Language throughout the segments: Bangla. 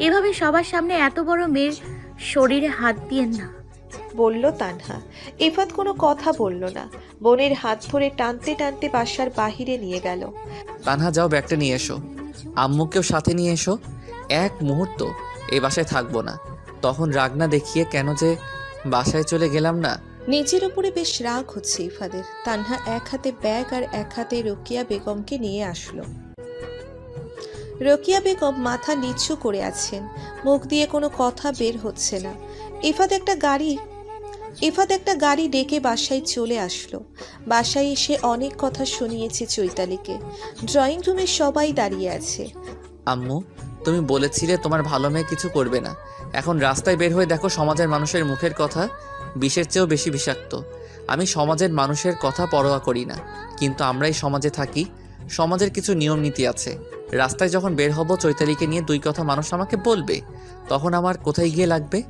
এভাবে সবার সামনে এত বড় মেয়ের শরীরে হাত দিয়েন না। বলল তানহা। ইফাত কোনো কথা বলল না। বোনের হাত ধরে টানতে টানতে বাসার বাহিরে নিয়ে গেল। তানহা যাও ব্যাগটা নিয়ে এসো। আম্মুকেও সাথে নিয়ে এসো। এক মুহূর্ত এই বাসায় থাকব না। তখন রাগ না দেখিয়ে কেন যে বাসায় চলে গেলাম না। নিজের উপরে বেশ রাগ হচ্ছে ইফাদের তানহা এক হাতে ব্যাগ আর এক হাতে রোকিয়া বেগমকে নিয়ে আসলো। রোকিয়া বেগম মাথা নিচু করে আছেন। মুখ দিয়ে কোনো কথা বের হচ্ছে না। ইফাদ একটা গাড়ি ইফাদ একটা গাড়ি ডেকে বাসায় চলে আসলো। বাসায় এসে অনেক কথা শুনিয়েছে চৈতালিকে। ড্রয়িং রুমে সবাই দাঁড়িয়ে আছে। আম্মু, তুমি বলেছিলে তোমার ভালো মেয়ে কিছু করবে না। এখন রাস্তায় বের হয়ে দেখো সমাজের মানুষের মুখের কথা বিষের চেয়েও বেশি বিষাক্ত। আমি সমাজের মানুষের কথা পরোয়া করি না, কিন্তু আমরাই সমাজে থাকি সমাজের কিছু নিয়ম নীতি আছে। রাস্তায় যখন বের হব চৈতালিকে নিয়ে দুই কথা মানুষ আমাকে বলবে। তখন আমার কোথায় গিয়ে লাগবে?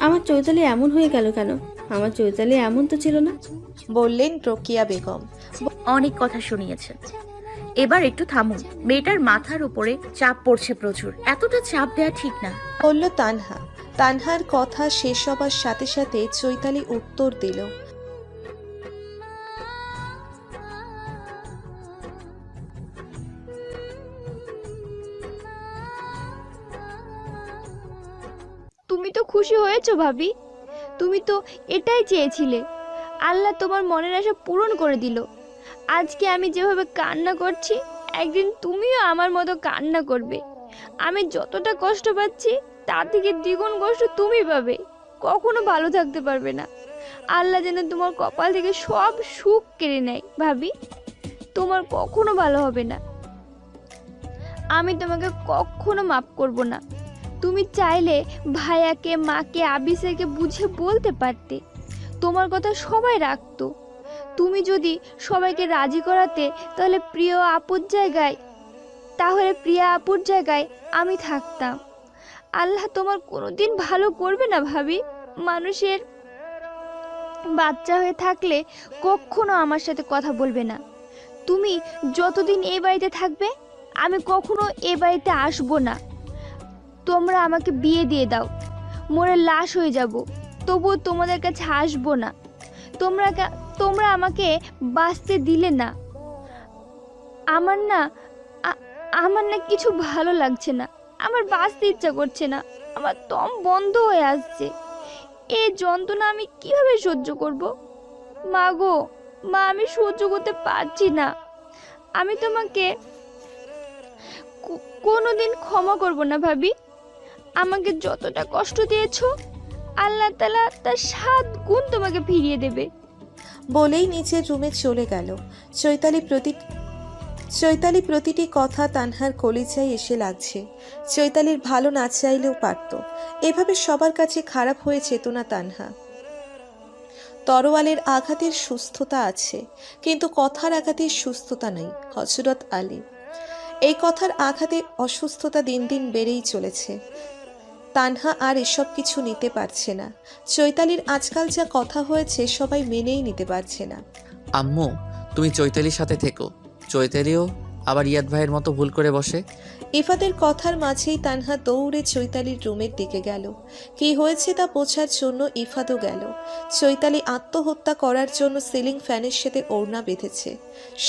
আমার চৈতালি এমন হয়ে গেল কেন? আমার চৈতালি এমন তো ছিল না। বললেন রোকিয়া বেগম। অনেক কথা শুনিয়েছেন এবার একটু থামুন। মেয়েটার মাথার উপরে চাপ পড়ছে প্রচুর। এতটা চাপ দেওয়া ঠিক না। বলল তানহা। তানহার কথা শেষ হবার সাথে সাথে চৈতালি উত্তর দিল খুশি হয়েছো ভাবি? তুমি তো এটাই চেয়েছিলে। আল্লাহ তোমার মনের আশা পূরণ করে দিল। আজকে আমি যেভাবে কান্না করছি, একদিন তুমিও আমার মতো কান্না করবে। আমি যতটা কষ্ট পাচ্ছি, তার থেকে দ্বিগুণ কষ্ট তুমি পাবে। কখনো ভালো থাকতে পারবে না। আল্লাহ যেন তোমার কপাল থেকে সব সুখ কেড়ে নেয়, ভাবি। তোমার কখনো ভালো হবে না। আমি তোমাকে কখনো মাফ করব না। তুমি চাইলে ভাইয়াকে, মাকে, আবিসেরকে বুঝে বলতে পারতে। তোমার কথা সবাই রাখতো। তুমি যদি সবাইকে রাজি করাতে, তাহলে প্রিয় আপুর জায়গায়, তাহলে প্রিয়া আপুর জায়গায় আমি থাকতাম। আল্লাহ তোমার কোনো দিন ভালো করবে না ভাবি। মানুষের বাচ্চা হয়ে থাকলে কখনো আমার সাথে কথা বলবে না। তুমি যতদিন এই বাড়িতে থাকবে, আমি কখনো এ বাড়িতে আসব না। তোমরা আমাকে বিয়ে দিয়ে দাও। মরে লাশ হয়ে যাব। তবুও তোমাদের কাছে আসব না। তোমরা তোমরা আমাকে বাঁচতে দিলে না। আমার না আমার না কিছু ভালো লাগছে না। আমার বাঁচতে ইচ্ছা করছে না। আমার দম বন্ধ হয়ে আসছে। এই যন্ত্রণা আমি কীভাবে সহ্য করব? মা গো, মা, আমি সহ্য করতে পারছি না। আমি তোমাকে কোনোদিন ক্ষমা করব না ভাবি। আমাকে যতটা কষ্ট দিয়েছ, আল্লাহ তালা তার সাত গুণ তোমাকে ফিরিয়ে দেবে। বলেই নিচের রুমে চলে গেল। চৈতালি প্রতি, চৈতালি প্রতিটি কথা তানহার কলিজায় এসে লাগছে। চৈতালির ভালো না চাইলেও পারত। এভাবে সবার কাছে খারাপ হয়ে যেত না তানহা। তরোয়ালের আঘাতের সুস্থতা আছে, কিন্তু কথার আঘাতের সুস্থতা নেই হজরত আলী। এই কথার আঘাতে অসুস্থতা দিন দিন বেড়েই চলেছে। তানহা আর এসব কিছু নিতে পারছে না। চৈতালির আজকাল যা কথা হয়েছে সবাই মেনেই নিতে পারছে না। আম্মু, তুমি চৈতালির সাথে থেকো। চৈতালিও আবার ইয়াদ ভাইয়ের মতো ভুল করে বসে। ইফাদের কথার মাঝেই তানহা দৌড়ে চৈতালির রুমের দিকে গেল। কি হয়েছে তা বোঝার জন্য ইফাদও গেল। চৈতালি আত্মহত্যা করার জন্য সিলিং ফ্যানের সাথে ওড়না বেঁধেছে।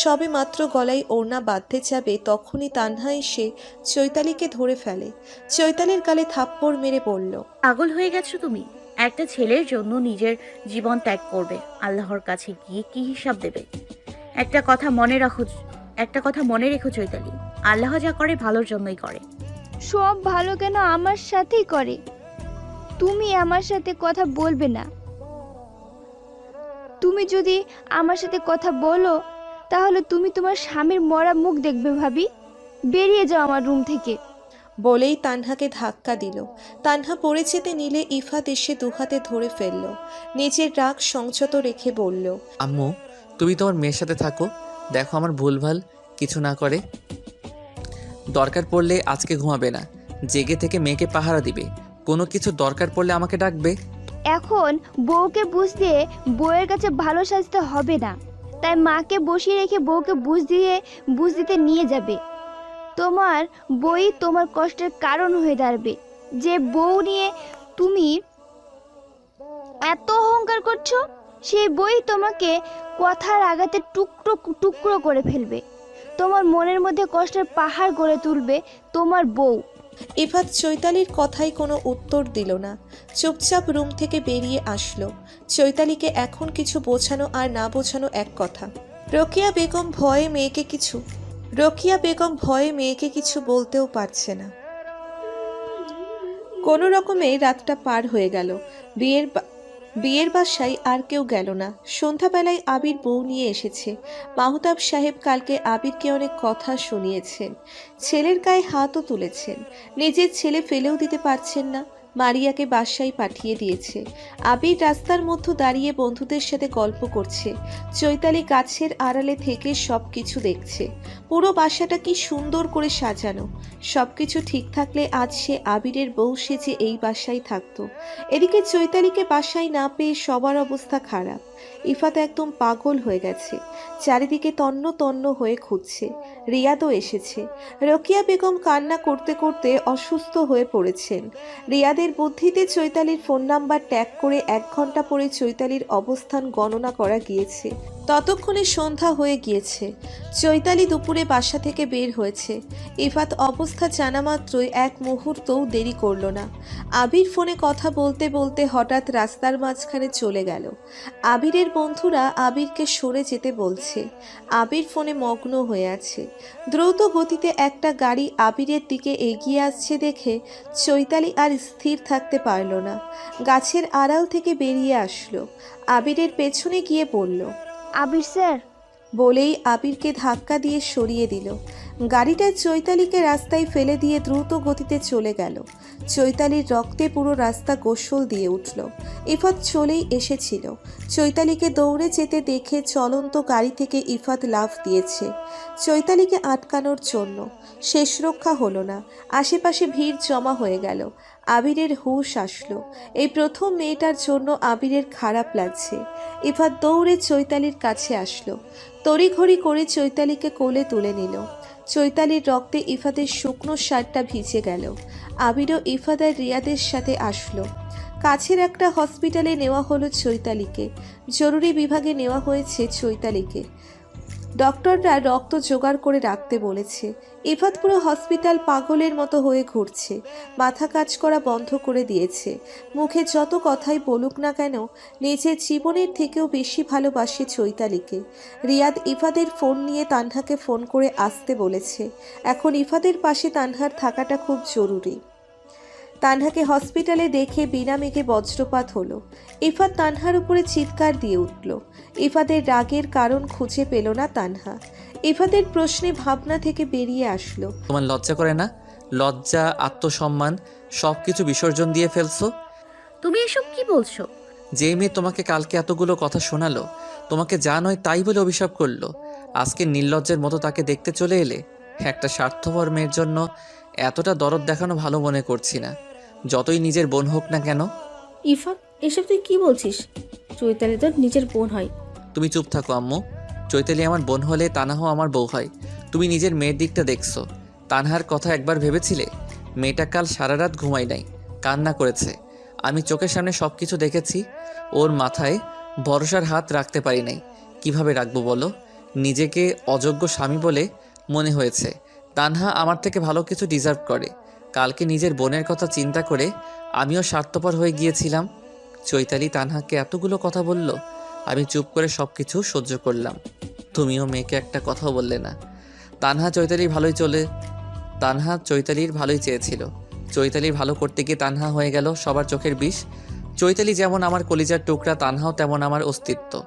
সবে মাত্র গলায় ওড়না বাঁধতে যাবে তখনই তানহা এসে চৈতালিকে ধরে ফেলে। চৈতালির গালে থাপ্পড় মেরে বলল, পাগল হয়ে গেছো তুমি। একটা ছেলের জন্য নিজের জীবন ত্যাগ করবে। আল্লাহর কাছে গিয়ে কি হিসাব দেবে? একটা কথা মনে রাখো একটা কথা মনে রেখো চৈতালি আল্লাহ যা করে ভালোর জন্যই করে। সব ভালো কেন আমার সাথেই করে? তুমি আমার সাথে কথা বলবে না। তুমি যদি আমার সাথে কথা বলো তাহলে তুমি তোমার স্বামীর মরা মুখ দেখবে ভাবি। বেরিয়ে যাও আমার রুম থেকে। বলেই তানহাকে ধাক্কা দিল। তানহা পড়ে যেতে নিলে ইফাত এসে দুহাতে ধরে ফেলল। নিজের রাগ সংযত রেখে বলল আম্মু তুমি তোমার মেয়ের সাথে থাকো। দেখো আমার ভুলভাল, কিছু না করে। দরকার পড়লে আজকে ঘুমাবে না। জেগে থেকে মেয়েকে পাহারা দিবে। কোনো কিছু দরকার পড়লে আমাকে ডাকবে। এখন বউকে বুঝ দিয়ে বউয়ের কাছে ভালো সাজতে হবে না। তাই মাকে বসিয়ে রেখে বউকে বুঝ দিয়ে, বুঝ দিতে নিয়ে যাবে। তোমার বই তোমার কষ্টের কারণ হয়ে দাঁড়াবে। যে বউ নিয়ে তুমি এত অহংকার করছ সেই বই তোমাকে কথার আঘাতে টুকরো টুকরো করে ফেলবে। তোমার মনের মধ্যে কষ্টের পাহাড় গড়ে তুলবে তোমার বউ। ইফাত চৈতালির কথাই কোনো উত্তর দিল না। চুপচাপ রুম থেকে বেরিয়ে আসলো। চৈতালিকে এখন কিছু বোঝানো আর না বোঝানো এক কথা। রকিয়া বেগম ভয়ে মেয়েকে কিছু, রকিয়া বেগম ভয়ে মেয়েকে কিছু বলতেও পারছে না। কোনো রকমে রাতটা পার হয়ে গেল। বিয়ের বিয়ের বাসায় আর কেউ গেল না। সন্ধ্যাবেলায় আবির বউ নিয়ে এসেছে। মাহতাব সাহেব কালকে আবিরকে অনেক কথা শুনিয়েছেন। ছেলের গায়ে হাতও তুলেছেন। নিজের ছেলে ফেলেও দিতে পারছেন না। মারিয়াকে বাসায় পাঠিয়ে দিয়েছে। আবির রাস্তার মধ্যে দাঁড়িয়ে বন্ধুদের সাথে গল্প করছে। চৈতালি গাছের আড়ালে থেকে সব কিছু দেখছে। পুরো বাসাটা কি সুন্দর করে সাজানো। সব কিছু ঠিক থাকলে আজ সে আবিরের বউ সেজে এই বাসায় থাকতো। এদিকে চৈতালিকে বাসায় না পেয়ে সবার অবস্থা খারাপ। ইফাত একদম পাগল হয়ে গেছে। চারিদিকে তন্ন তন্ন হয়ে খুঁজছে। রিয়াদও এসেছে। রকিয়া বেগম কান্না করতে করতে অসুস্থ হয়ে পড়েছেন। রিয়াদের বুদ্ধিতে চৈতালির ফোন নাম্বার ট্যাগ করে এক ঘণ্টা পরে চৈতালির অবস্থান গণনা করা গিয়েছে। ততক্ষণে সন্ধ্যা হয়ে গিয়েছে। চৈতালি দুপুরে বাসা থেকে বের হয়েছে। ইফাত অবস্থা জানা মাত্রই এক মুহূর্তও দেরি করল না। আবির ফোনে কথা বলতে বলতে হঠাৎ রাস্তার মাঝখানে চলে গেল। আবিরের বন্ধুরা আবিরকে সরে যেতে বলছে। আবির ফোনে মগ্ন হয়ে আছে। দ্রুত গতিতে একটা গাড়ি আবিরের দিকে এগিয়ে আসছে দেখে চৈতালি আর স্থির থাকতে পারল না। গাছের আড়াল থেকে বেরিয়ে আসলো। আবিরের পেছনে গিয়ে বলল আবির স্যার? বলেই আবিরকে ধাক্কা দিয়ে সরিয়ে দিল। গাড়িটা চৈতালিকে রাস্তায় ফেলে দিয়ে দ্রুত গতিতে চলে গেল। চৈতালির রক্তে পুরো রাস্তা গোসল দিয়ে উঠল। ইফাত চলেই এসেছিল। চৈতালিকে দৌড়ে যেতে দেখে চলন্ত গাড়ি থেকে ইফাত লাফ দিয়েছে। চৈতালিকে আটকানোর জন্য শেষ রক্ষা হলো না। আশেপাশে ভিড় জমা হয়ে গেল। আবিরের হুশ আসলো। এই প্রথম মেয়েটার জন্য আবিরের খারাপ লাগছে। ইফাত দৌড়ে চৈতালির কাছে আসলো। তড়িঘড়ি করে চৈতালিকে কোলে তুলে নিল। চৈতালির রক্তে ইফাদের শুকনো শার্টটা ভিজে গেল। আবিরও ইফাদ আর রিয়াদের সাথে আসলো। কাছের একটা হসপিটালে নেওয়া হলো চৈতালিকে। জরুরি বিভাগে নেওয়া হয়েছে চৈতালিকে। ডক্টররা রক্ত জোগাড় করে রাখতে বলেছে। ইফাত পুরো হসপিটাল পাগলের মতো হয়ে ঘুরছে। মাথা কাজ করা বন্ধ করে দিয়েছে। মুখে যত কথাই বলুক না কেন, নিজের জীবনের থেকেও বেশি ভালোবাসে চৈতালিকে। রিয়াদ ইফাদের ফোন নিয়ে তানহাকে ফোন করে আসতে বলেছে। এখন ইফাদের পাশে তানহার থাকাটা খুব জরুরি। তানহাকে হসপিটালে দেখে বিনা মেঘে বজ্রপাত হলো। ইফাত তানহার উপরে চিৎকার দিয়ে উঠল। ইফাদের রাগের কারণ খুঁজে পেল না তানহা। ইফাদের প্রশ্নে ভাবনা থেকে বেরিয়ে আসলো। তোমার লজ্জা করে না? লজ্জা আত্মসম্মান সব কিছু বিসর্জন দিয়ে ফেলছো? তুমি এসব কি বলছো? যে মেয়ে তোমাকে কালকে এতগুলো কথা শোনালো তোমাকে যা নয় তাই বলে অভিশাপ করল। আজকে নির্লজ্জের মতো তাকে দেখতে চলে এলে একটা স্বার্থপর মেয়ের জন্য এতটা দরদ দেখানো ভালো মনে করছি না। যতই নিজের বোন হোক না কেন। ইফাত এসব তুই কি বলছিস? চৈতালি তোর নিজের বোন হয়। তুমি চুপ থাকো আম্মু। চৈতালি আমার বোন হলে তানাহ আমার বউ হয়। তুমি নিজের মেয়ের দিকটা দেখছ। তানহার কথা একবার ভেবেছিলে? মেয়েটা কাল সারা রাত ঘুমাই নাই কান্না করেছে। আমি চোখের সামনে সব কিছু দেখেছি। ওর মাথায় ভরসার হাত রাখতে পারি নাই। কীভাবে রাখব বলো? নিজেকে অযোগ্য স্বামী বলে মনে হয়েছে। তানহা আমার থেকে ভালো কিছু ডিজার্ভ করে। কালকে নিজের বোনের কথা চিন্তা করে আমিও স্বার্থপর হয়ে গিয়েছিলাম। চৈতালি তানহাকে এতগুলো কথা বলল, আমি চুপ করে সব কিছু সহ্য করলাম। তুমিও মেয়েকে একটা কথাও বললে না। তানহা চৈতালি ভালোই চলে, তানহা চৈতালির ভালোই চেয়েছিল। চৈতালির ভালো করতে গিয়ে তানহা হয়ে গেল সবার চোখের বিষ। চৈতালি যেমন আমার কলিজার টুকরা, তানহাও তেমন আমার অস্তিত্ব।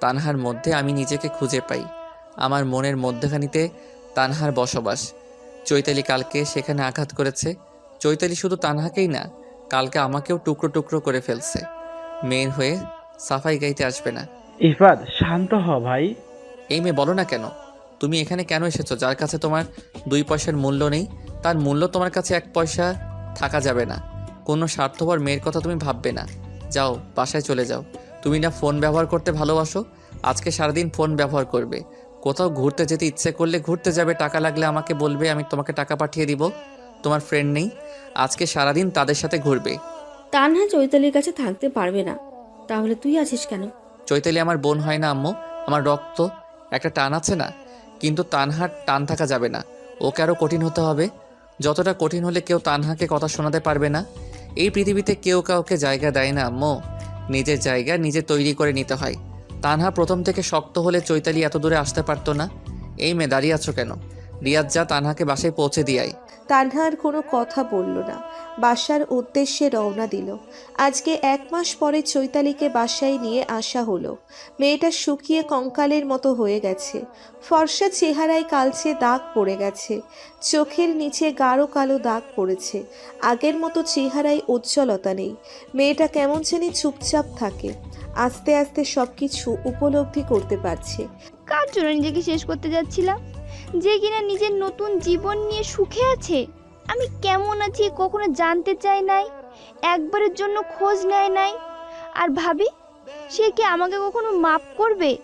তানহার মধ্যে আমি নিজেকে খুঁজে পাই। আমার মনের মধ্যখানিতে তানহার বসবাস। চৈতালি কালকে সেখানে আঘাত করেছে। চৈতালি শুধু তানহাকেই না কালকে আমাকেও টুকরো টুকরো করে ফেলছে। মেয়ের হয়ে সাফাই গাইতে আসবে না। ইফাত শান্ত হ ভাই। এই মেয়ে বলো না কেন? তুমি এখানে কেন এসেছ? যার কাছে তোমার দুই পয়সার মূল্য নেই তার মূল্য তোমার কাছে এক পয়সা থাকা যাবে না। কোনো স্বার্থপর মেয়ের কথা তুমি ভাববে না। যাও বাসায় চলে যাও। তুমি না ফোন ব্যবহার করতে ভালোবাসো? আজকে সারাদিন ফোন ব্যবহার করবে। কোথাও ঘুরতে যেতে ইচ্ছে করলে ঘুরতে যাবে টাকা লাগলে আমাকে বলবে আমি তোমাকে টাকা পাঠিয়ে দিব। তোমার ফ্রেন্ড নেই। আজকে সারাদিন তাদের সাথে ঘুরবে। তানহা চৈতালির কাছে থাকতে পারবে না। তাহলে তুই আছিস কেন? চৈতালি আমার বোন হয় না আম্মু। আমার রক্ত একটা টান আছে না? কিন্তু তানহার টান থাকা যাবে না। ওকে আরও কঠিন হতে হবে। যতটা কঠিন হলে কেউ তানহাকে কথা শোনাতে পারবে না। এই পৃথিবীতে কেউ কাউকে জায়গা দেয় না আম্মু। নিজের জায়গা নিজে তৈরি করে নিতে হয়। তানহা প্রথম থেকে শক্ত হলে চৈতালি এত দূরে আসতে পারতো না। এই মেয়ে দাঁড়িয়ে আছো কেন? রিয়াজ যা তানহাকে বাসায় পৌঁছে দিয়াই। তানহার কোনো কথা বলল না। বাসার উদ্দেশ্যে রওনা দিল। আজকে এক মাস পরে চৈতালিকে বাসায় নিয়ে আসা হলো। মেয়েটা শুকিয়ে কঙ্কালের মতো হয়ে গেছে। ফর্সা চেহারায় কালচে দাগ পড়ে গেছে। চোখের নিচে গাঢ় কালো দাগ পড়েছে। আগের মতো চেহারায় উজ্জ্বলতা নেই। মেয়েটা কেমন জানি চুপচাপ থাকে। আস্তে আস্তে সব কিছু উপলব্ধি করতে পারছে। কার জন্য নিজেকে শেষ করতে যাচ্ছিলাম? যে কিনা নিজের নতুন জীবন নিয়ে সুখে আছে? আমি কেমন আছি কখনো জানতে চাই নাই। একবারের জন্য খোঁজ নেয় নাই। আর ভাবি, সে কি আমাকে কখনো মাপ করবে?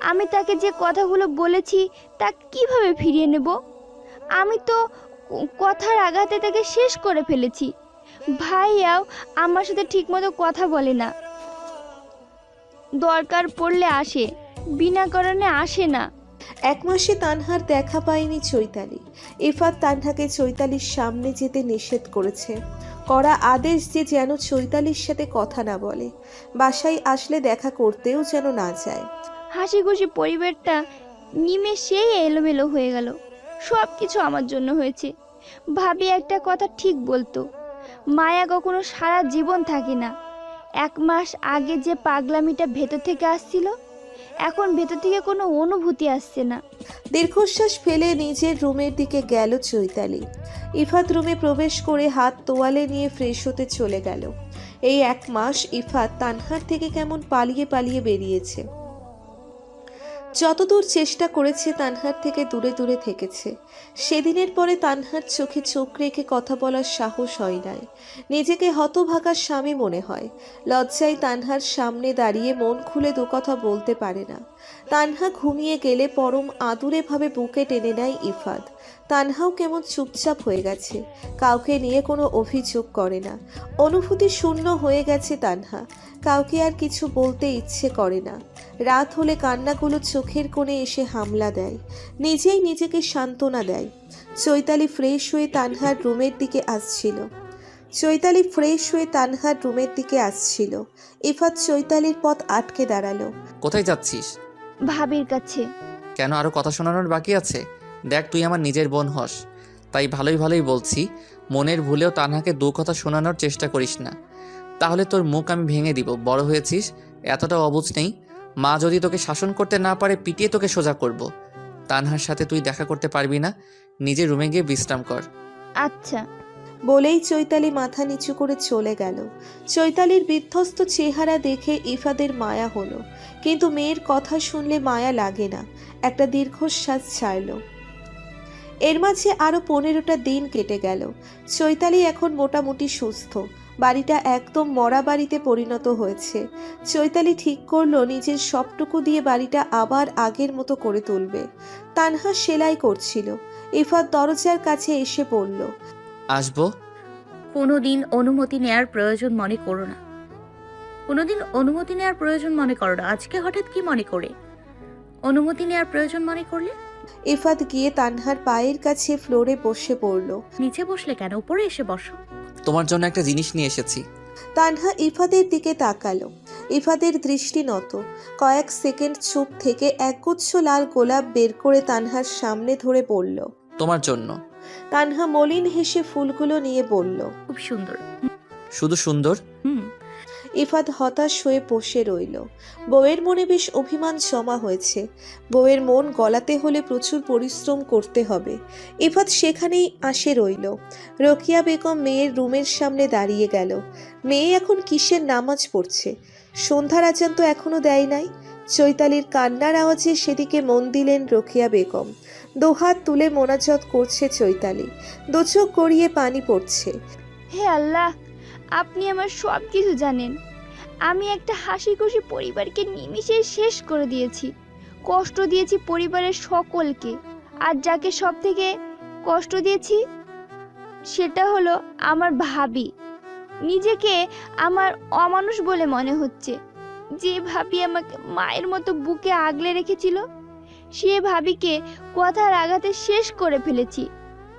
আমি তাকে যে কথাগুলো বলেছি, তা কীভাবে ফিরিয়ে নেব? আমি তো কথার আঘাতে তাকে শেষ করে ফেলেছি। ভাইয়াও আমার সাথে ঠিকমতো কথা বলে না। দরকার পড়লে আসে, বিনা কারণে আসে না। এক মাসে তানহার দেখা পায়নি চৈতালি। ইফাত তানহাকে চৈতালির সামনে যেতে নিষেধ করেছে। করা আদেশ যে যেন চৈতালির সাথে কথা না বলে। বাসায় আসলে দেখা করতেও যেন না যায়। হাসি খুশি পরিবারটা নিমেষেই এলোমেলো হয়ে গেল। সব কিছু আমার জন্য হয়েছে। ভাবি একটা কথা ঠিক বলতো। মায়া কখনো সারা জীবন থাকে না। এক মাস আগে যে পাগলামিটা ভেতর থেকে আসছিল এখন ভেতর থেকে কোনো অনুভূতি আসছে না। দীর্ঘশ্বাস ফেলে নিজের রুমের দিকে গেল চৈতালি। ইফাত রুমে প্রবেশ করে হাত তোয়ালে নিয়ে ফ্রেশ হতে চলে গেল। এই এক মাস ইফাত তানহার থেকে কেমন পালিয়ে পালিয়ে বেরিয়েছে। যতদূর চেষ্টা করেছে তানহার থেকে দূরে দূরে থেকেছে। সেদিনের পরে তানহার চোখে চোখ রেখে কথা বলার সাহস হয় নাই। নিজেকে হতভাগার স্বামী মনে হয়। লজ্জায় তানহার সামনে দাঁড়িয়ে মন খুলে দু কথা বলতে পারে না। তানহা ঘুমিয়ে গেলে পরম আদুরেভাবে বুকে টেনে নেয় ইফাদ। তানহাও কেমন চুপচাপ হয়ে গেছে। কাউকে নিয়ে কোনো অভিযোগ করে না। অনুভূতি শূন্য হয়ে গেছে তানহা। কাউকে আর কিছু বলতে ইচ্ছে করে না। রাত হলে কান্নাগুলো চোখের কোণে এসে হামলা দেয়। নিজেই নিজেকে সান্ত্বনা দেয়। চৈতালি ফ্রেশ হয়ে তানহার রুমের দিকে আসছিল। চৈতালি ফ্রেশ হয়ে তানহার রুমের দিকে আসছিল। ইফাত চৈতালির পথ আটকে দাঁড়াল। কোথায় যাচ্ছিস? ভাবির কাছে। কেন আরও কথা শোনানোর বাকি আছে? দেখ তুই আমার নিজের বোন হস। তাই ভালোই ভালোই বলছি মনের ভুলেও তানহাকে দু কথা শোনানোর চেষ্টা করিস না। তাহলে তোর মুখ আমি ভেঙে দিব বড় হয়েছিস এতটা অবুঝ নেই। মা যদি তোকে শাসন করতে না পারে পিটিয়ে তোকে সোজা করব। তানহার সাথে তুই দেখা করতে পারবি না। নিজের রুমে গিয়ে বিশ্রাম কর। আচ্ছা। বলেই চৈতালি মাথা নিচু করে চলে গেল। চৈতালির বিধ্বস্ত চেহারা দেখে ইফাদের মায়া হলো। কিন্তু মেয়ের কথা শুনলে মায়া লাগে না। একটা দীর্ঘশ্বাস ছাড়ল। এর মাঝে আরও পনেরোটা দিন কেটে গেল। চৈতালি এখন মোটামুটি সুস্থ। বাড়িটা একদম মরা বাড়িতে পরিণত হয়েছে। চৈতালি ঠিক করল নিজের সবটুকু দিয়ে বাড়িটা আবার আগের মতো করে তুলবে। তানহা সেলাই করছিল। ইফাত দরজার কাছে এসে পড়ল। আসব। কোনোদিন অনুমতি নেয়ার প্রয়োজন মনে করো না। কোনোদিন অনুমতি নেয়ার প্রয়োজন মনে করো না। আজকে হঠাৎ কি মনে করে? অনুমতি নেয়ার প্রয়োজন মনে করলে? ইফাত গিয়ে তানহার পায়ের কাছে ফ্লোরে বসে পড়ল। নিচে বসলে কেন? উপরে এসে বসো। তোমার জন্য একটা জিনিস নিয়ে এসেছি। তানহা ইফাদের দিকে তাকালো। ইফাদের দৃষ্টি নত। কয়েক সেকেন্ড চুপ থেকে একগুচ্ছ লাল গোলাপ বের করে তানহার সামনে ধরে বলল তোমার জন্য। তানহা মলিন হেসে ফুলগুলো নিয়ে বলল খুব সুন্দর। শুধু সুন্দর? হুম। ইফাত হতাশ হয়ে বসে রইল। বউয়ের মনে বেশ অভিমান জমা হয়েছে। বউয়ের মন গলাতে হলে প্রচুর পরিশ্রম করতে হবে। ইফাত সেখানেই আসে রইল। রকিয়া বেগম মেয়ের রুমের সামনে দাঁড়িয়ে গেল। মেয়ে এখন কিসের নামাজ পড়ছে? সন্ধ্যার আজান তো এখনও দেয় নাই। চৈতালির কান্নার আওয়াজে সেদিকে মন দিলেন রকিয়া বেগম। দুহাত তুলে মোনাজত করছে চৈতালি। দুচোখ গড়িয়ে পানি পড়ছে। হে আল্লাহ আপনি আমার সব কিছু জানেন। আমি একটা হাসি খুশি পরিবারকে নিমিষে শেষ করে দিয়েছি। কষ্ট দিয়েছি পরিবারের সকলকে। আর যাকে সব থেকে কষ্ট দিয়েছি, সেটা হলো আমার ভাবি। নিজেকে আমার অমানুষ বলে মনে হচ্ছে। যে ভাবি আমাকে মায়ের মতো বুকে আগলে রেখেছিল, সে ভাবিকে কথার আঘাতে শেষ করে ফেলেছি।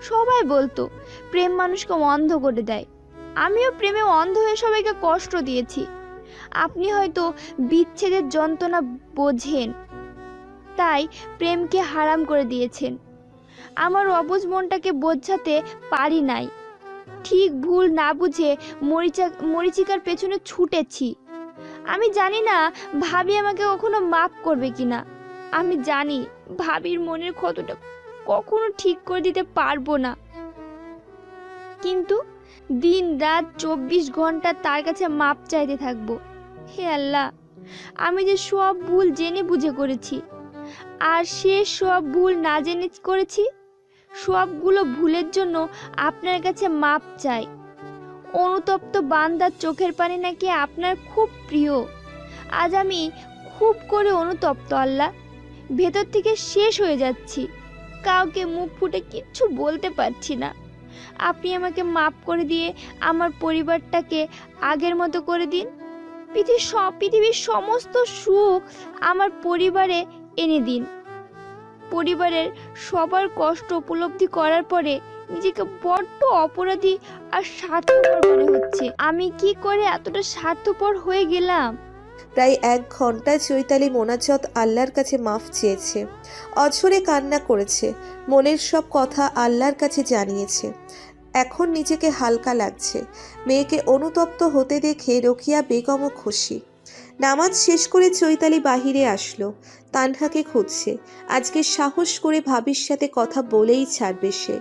সবাই বলতো, প্রেম মানুষকে অন্ধ করে দেয়। আমিও প্রেমে অন্ধ হয়ে সবাইকে কষ্ট দিয়েছি। আপনি হয়তো বিচ্ছেদের যন্ত্রণা বোঝেন, তাই প্রেমকে হারাম করে দিয়েছেন। আমার অবুঝ মনটাকে বোঝাতে পারি নাই। ঠিক ভুল না বুঝে মরিচা, মরিচিকার পেছনে ছুটেছি। আমি জানি না ভাবি আমাকে কখনো মাফ করবে কিনা। আমি জানি ভাবির মনের ক্ষতটা কখনো ঠিক করে দিতে পারব না। কিন্তু দিন রাত চব্বিশ ঘণ্টা তার কাছে মাপ চাইতে থাকব। হে আল্লাহ, আমি যে সব ভুল জেনে বুঝে করেছি, আর সে সব ভুল না জেনে করেছি, সবগুলো ভুলের জন্য আপনার কাছে মাপ চাই। অনুতপ্ত বান্দার চোখের পানি নাকি আপনার খুব প্রিয়। আজ আমি খুব করে অনুতপ্ত, আল্লাহ। ভেতর থেকে শেষ হয়ে যাচ্ছি। কাউকে মুখ ফুটে কিচ্ছু বলতে পারছি না। আপনি আমাকে মাপ করে দিয়ে আমার পরিবারটাকে আগের মতো করে দিন। পৃথিবীর সব পৃথিবীর সমস্ত সুখ আমার পরিবারে এনে দিন। পরিবারের সবার কষ্ট উপলব্ধি করার পরে নিজেকে বড্ড অপরাধী আর স্বার্থপর মনে হচ্ছে। আমি কি করে এতটা স্বার্থপর হয়ে গেলাম? প্রায় এক ঘণ্টা চৈতালি মোনাজত আল্লাহর কাছে মাফ চেয়েছে। অঝরে কান্না করেছে। মনের সব কথা আল্লাহর কাছে জানিয়েছে। এখন নিজেকে হালকা লাগছে। মেয়েকে অনুতপ্ত হতে দেখে রকিয়া বেগমও খুশি। নামাজ শেষ করে চৈতালি বাহিরে আসলো। তানহাকে খুঁজছে। আজকে সাহস করে ভাবির সাথে কথা বলেই ছাড়বে সে।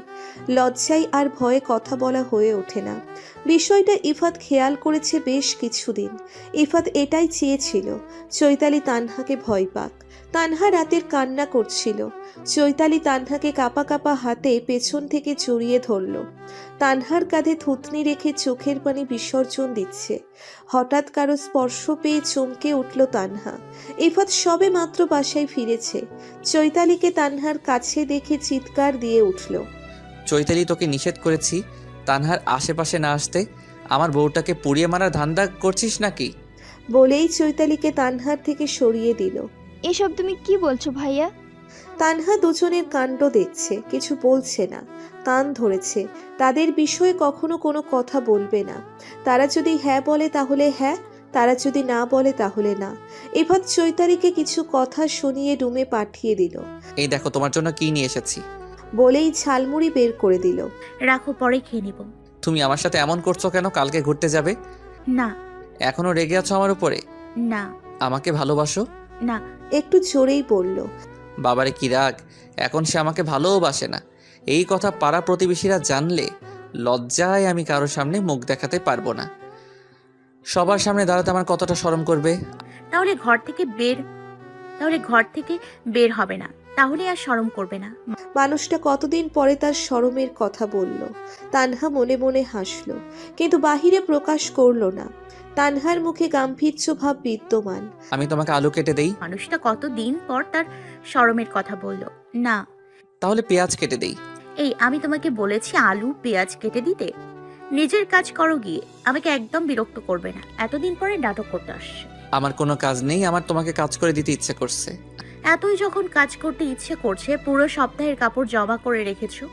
লজ্জায় আর ভয়ে কথা বলা হয়ে ওঠে না। বিষয়টা ইফাত খেয়াল করেছে বেশ কিছুদিন। ইফাত এটাই চেয়েছিল। চৈতালি তানহাকে ভয় পাক। তানহা রাতের কান্না করছিল। চৈতালি তানহাকে কাপা কাপা হাতে পেছন থেকে জড়িয়ে ধরল। তানহার কাঁধে থুতনি রেখে চোখের পানি বিসর্জন দিচ্ছে। হঠাৎ কারও স্পর্শ পেয়ে চমকে উঠল তানহা। ইফাত সবে মাত্র বাসায় ফিরেছে। চৈতালিকে তানহার কাছে দেখে চিৎকার দিয়ে উঠল চৈতালি তোকে নিষেধ করেছি। তানহার আশেপাশে না আসতে আমার বউটাকে পুড়িয়ে মারার ধান্দা করছিস নাকি? বলেই চৈতালিকে তানহার থেকে সরিয়ে দিল। এসব তুমি কি বলছো ভাইয়া? তানহা দুজনের কাণ্ড দেখছে কিছু বলছে না কান ধরেছে। তাদের বিষয়ে কখনো কোনো কথা বলবে না। তারা যদি হ্যাঁ বলে তাহলে হ্যাঁ তারা যদি না বলে তাহলে না। এবার চৈতালিকে কিছু কথা শুনিয়ে রুমে পাঠিয়ে দিল। এই দেখো তোমার জন্য কি নিয়ে এসেছি? বলেই ঝালমুড়ি বের করে দিল। রাখো পরে খেয়ে নিব। তুমি আমার সাথে এমন করছ কেন? কালকে ঘুরতে যাবে? না। এখনও রেগে আছো আমার উপরে? না। আমাকে ভালোবাসো? না। একটু জোরেই বলল বাবারে কি রাগ? এখন সে আমাকে ভালোবাসে না। এই কথা পাড়া প্রতিবেশীরা জানলে লজ্জায় আমি কারোর সামনে মুখ দেখাতে পারব না। সবার সামনে দাঁড়াতে আমার কতটা শরম করবে? তাহলে ঘর থেকে বের তাহলে ঘর থেকে বের হবে না। তাহলে আর শরম করবে না। মানুষটা কতদিন পরে তার শরমের কথা বলল। তানহা মনে মনে হাসল কিন্তু বাহিরে প্রকাশ করল না। তানহার মুখে গাম্ভীর্য ভাব বিদ্যমান। আমি তোমাকে আলু কেটে দেই। মানুষটা কতদিন পর তার শরমের কথা বলল। না। তাহলে পেঁয়াজ কেটে দেই। এই আমি তোমাকে বলেছি আলু পেঁয়াজ কেটে দিতে। নিজের কাজ করো গিয়ে। আমাকে একদম বিরক্ত করবে না। এতদিন পরে নাটক করতে আসছে। আমার কোনো কাজ নেই আমার তোমাকে কাজ করে দিতে ইচ্ছে করছে। এতই যখন কাজ করতে ইচ্ছে করছে পুরো সপ্তাহের কাপড় জমা করে রেখেছো।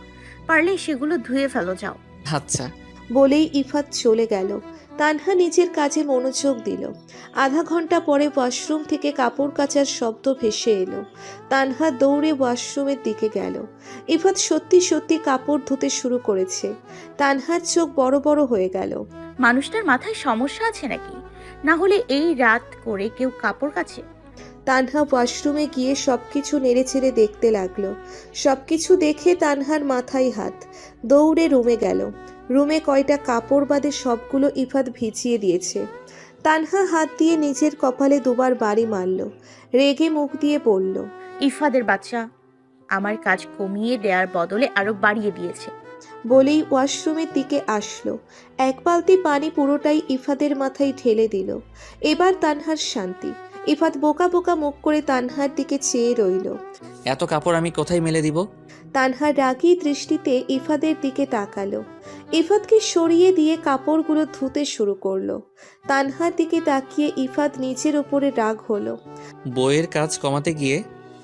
পারলে সেগুলো ধুয়ে ফেলো যাও। আচ্ছা। বলেই ইফাত চলে গেল। তানহা নিজের কাজে মনোযোগ দিল। আধা ঘণ্টা পরে ওয়াশরুম থেকে কাপড় কাচার শব্দ ভেসে এলো। তানহা দৌড়ে ওয়াশরুমের দিকে গেল। ইফাত সত্যি সত্যি কাপড় ধুতে শুরু করেছে। তানহার চোখ বড় বড় হয়ে গেল। মানুষটার মাথায় সমস্যা আছে নাকি? না হলে এই রাত করে কেউ কাপড় কাছে? তানহা ওয়াশরুমে গিয়ে সবকিছু নেড়েচেড়ে দেখতে লাগল। সবকিছু দেখে তানহার মাথায় হাত। দৌড়ে রুমে গেল। রুমে কয়টা কাপড় বাদে সবগুলো ইফাত ভিজিয়ে দিয়েছে। তানহা হাত দিয়ে নিজের কপালে দুবার বাড়ি মারল। রেগে মুখ দিয়ে বলল ইফাদের বাচ্চা আমার কাজ কমিয়ে দেওয়ার বদলে আরও বাড়িয়ে দিয়েছে। বলেই ওয়াশরুমের দিকে আসলো। এক বালতি পানি পুরোটাই ইফাদের মাথায় ঢেলে দিল। এবার তানহার শান্তি। ইফাত বোকা বোকা মুখ করে তানহার দিকে চেয়ে রইল। এত কাপড় আমি কোথায় মেলে দিব? তানহা রাগী দৃষ্টিতে ইফাদের দিকে তাকালো। ইফাদকে সরিয়ে দিয়ে কাপড়গুলো ধুতে শুরু করল। তানহার দিকে তাকিয়ে ইফাদ নিজের উপরে রাগ হলো। বইয়ের কাজ কমাতে গিয়ে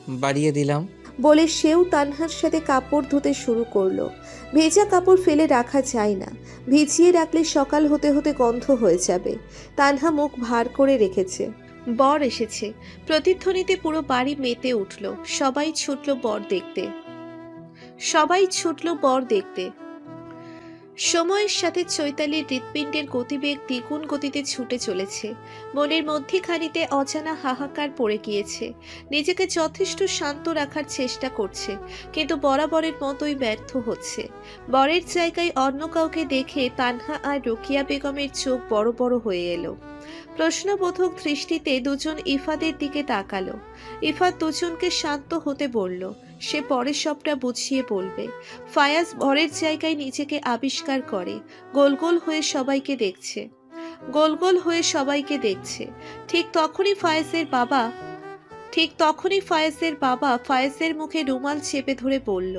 বাড়িয়ে দিলাম। বলে সেও তানহার সাথে কাপড় ধুতে শুরু করল। ভেজা কাপড় ফেলে রাখা যায় না। ভিজিয়ে রাখলে সকাল হতে হতে গন্ধ হয়ে যাবে। তানহা মুখ ভার করে রেখেছে। বর এসেছে। প্রতিধ্বনিতে পুরো বাড়ি মেতে উঠল। সবাই ছুটল বর দেখতে। সবাই ছুটল বর দেখতে। সময়ের সাথে চৈতালির হৃৎপিণ্ডের গতিবেগ দ্বিগুণ গতিতে ছুটে চলেছে। মনের মধ্যিখানিতে অজানা হাহাকার পড়ে গিয়েছে। নিজেকে যথেষ্ট শান্ত রাখার চেষ্টা করছে, কিন্তু বরাবরের মতোই ব্যর্থ হচ্ছে। বরের জায়গায় অন্য কাউকে দেখে তানহা আর রোকিয়া বেগমের চোখ বড় বড় হয়ে এলো। প্রশ্নবোধক দৃষ্টিতে দুজন ইফাদের দিকে তাকালো। ইফাদ দুজনকে শান্ত হতে বলল, সে পরে সবটা বুঝিয়ে বলবে। ফায়াজ বরের জায়গায় নিজেকে আবিষ্কার করে, গোল গোল হয়ে সবাইকে দেখছে। গোল গোল হয়ে সবাইকে দেখছে। ঠিক তখনই ফায়েজের বাবা, ঠিক তখনই ফায়েজের বাবা ফায়েজের মুখে রুমাল চেপে ধরে বলল